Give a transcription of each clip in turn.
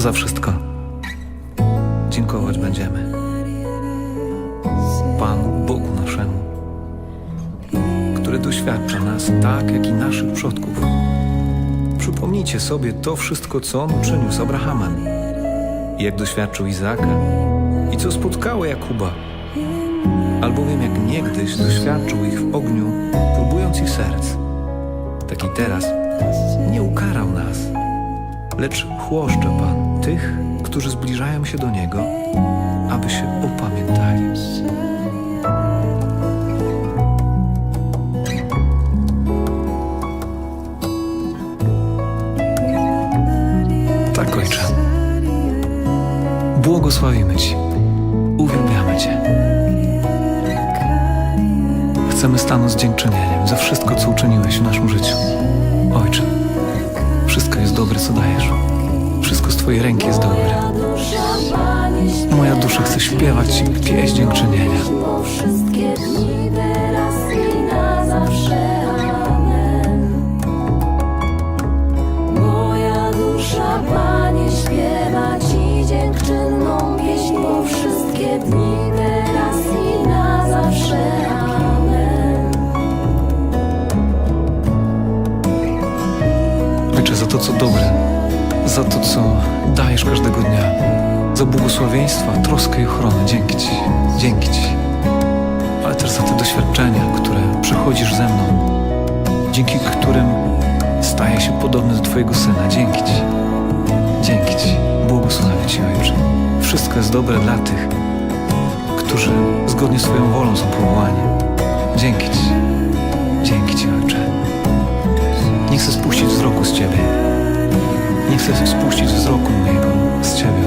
za wszystko. Dziękować będziemy Panu Bogu naszemu, który doświadcza nas tak, jak i naszych przodków. Przypomnijcie sobie to wszystko, co On uczynił z Abrahamem, jak doświadczył Izaka i co spotkało Jakuba, albowiem jak niegdyś doświadczył ich w ogniu, próbując ich serc, tak i teraz nie ukarał nas, lecz chłoszcze Pan tych, którzy zbliżają się do Niego, aby się opamiętali. Tak, Ojcze. Błogosławimy Ci. Uwielbiamy Cię. Chcemy stanąć z dziękczynieniem za wszystko, co uczyniłeś w naszym życiu. Ojcze, dobre, co dajesz. Wszystko z Twojej ręki jest dobre. Moja dusza chce śpiewać Ci pieśń dziękczynienia. Za to, co dobre, za to, co dajesz każdego dnia, za błogosławieństwa, troskę i ochronę. Dzięki Ci, dzięki Ci. Ale też za te doświadczenia, które przechodzisz ze mną, dzięki którym staję się podobny do Twojego Syna. Dzięki Ci, dzięki Ci. Błogosławię Ci, Ojcze. Wszystko jest dobre dla tych, którzy zgodnie z Twoją wolą są powołani. Dzięki Ci, dzięki Ci, Ojcze. Nie chcę spuścić wzroku z Ciebie. Chcę spuścić wzroku mojego z Ciebie,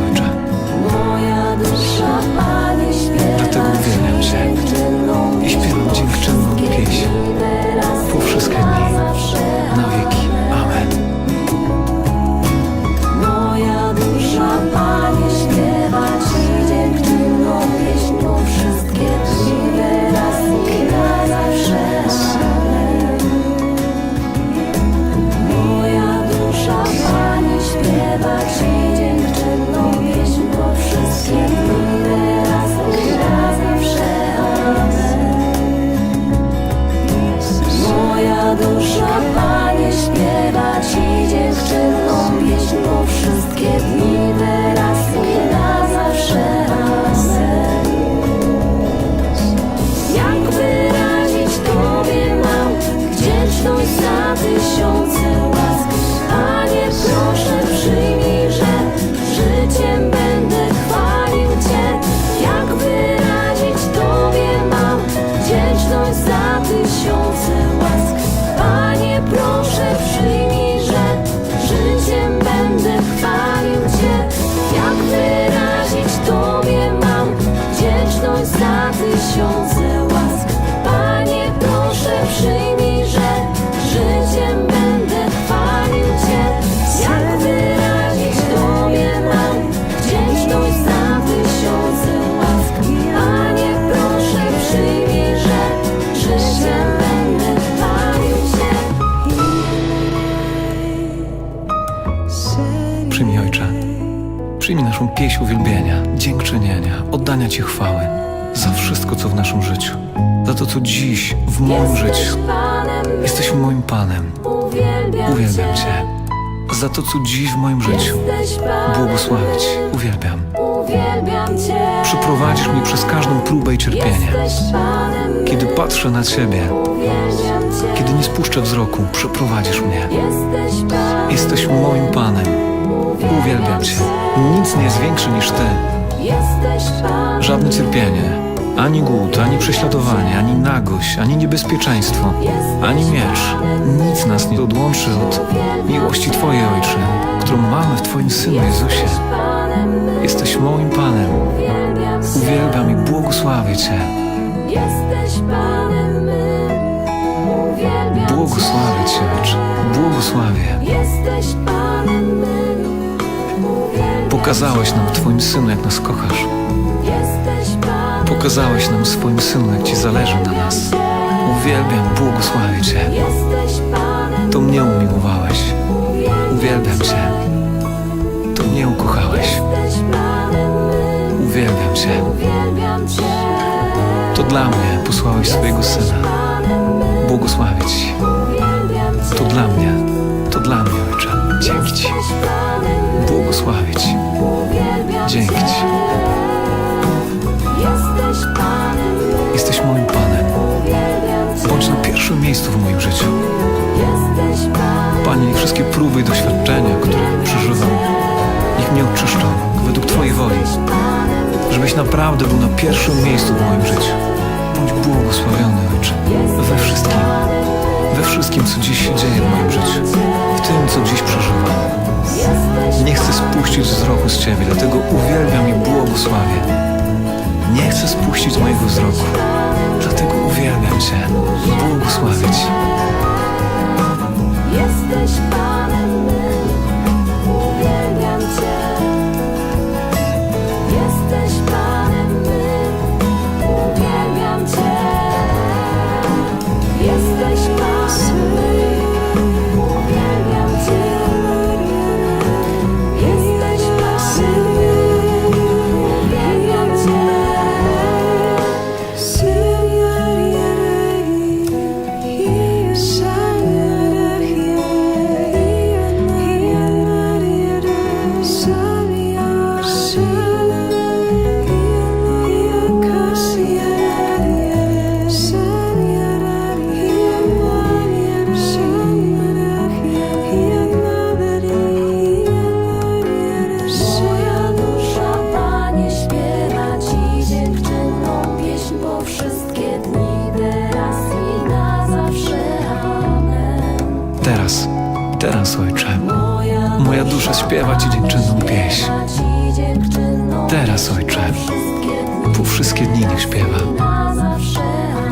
śpiewa naszą pieśń uwielbienia, dziękczynienia, oddania Ci chwały za wszystko, co w naszym życiu. Za to, co dziś w moim życiu. Jesteś moim Panem. uwielbiam, Cię. Za to, co dziś w moim życiu. Panem, Błogosławić. Uwielbiam. Przyprowadzisz mnie przez każdą próbę i cierpienie. Kiedy patrzę na Ciebie, kiedy nie spuszczę wzroku, przeprowadzisz mnie. Jesteś moim Panem. Uwielbiam Cię. Nic nie jest większe niż Ty. Żadne cierpienie, ani głód, ani prześladowanie, ani nagość, ani niebezpieczeństwo, ani miecz. Nic nas nie odłączy od miłości Twojej, Ojcze, którą mamy w Twoim Synu Jezusie. Jesteś moim Panem. uwielbiam i błogosławię Cię. Jesteś Panem Błogosławię Cię, Pokazałeś nam w Twoim Synu, jak nas kochasz. Pokazałeś nam w swoim Synu, jak Ci zależy na nas. Uwielbiam, błogosławię Cię. To mnie umiłowałeś. Uwielbiam Cię. to mnie ukochałeś. Uwielbiam Cię. To dla mnie posłałeś swojego Syna. Błogosławię Ci. To dla mnie, to dla mnie, Ojcze. Dzięki Ci. Błogosławię miejscu w moim życiu. Panie, wszystkie próby i doświadczenia, które przeżywam, niech mnie oczyszczą według Twojej woli. Żebyś naprawdę był na pierwszym miejscu w moim życiu. Bądź błogosławiony, Ojcze. We wszystkim, we wszystkim, co dziś się dzieje w moim życiu. W tym, co dziś przeżywam. Nie chcę spuścić wzroku z Ciebie, dlatego uwielbiam i błogosławię. Nie chcę spuścić mojego wzroku, dlatego uwielbiam Cię. Błogosławię Cię. Jesteś Panem teraz. Teraz, Ojcze. Moja, dusza śpiewa Ci dziękczynną pieśń. Teraz, Ojcze. Po wszystkie dni niech śpiewa.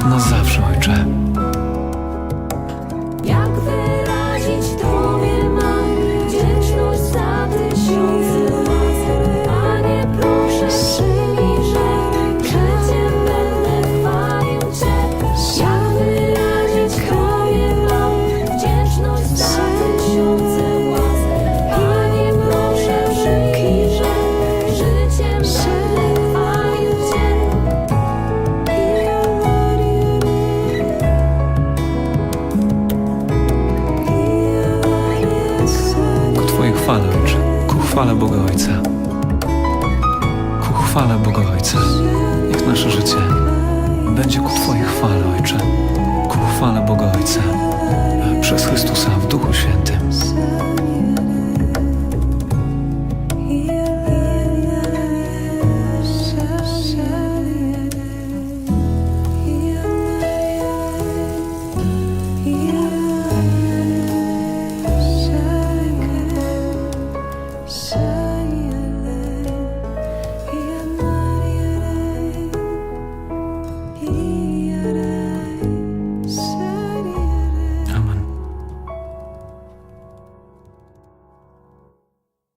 Na zawsze, Ojcze. Chwale Boga Ojca. Ku chwale Boga Ojca. Niech nasze życie będzie ku Twojej chwale, Ojcze. Ku chwale Boga Ojca. Przez Chrystusa w Duchu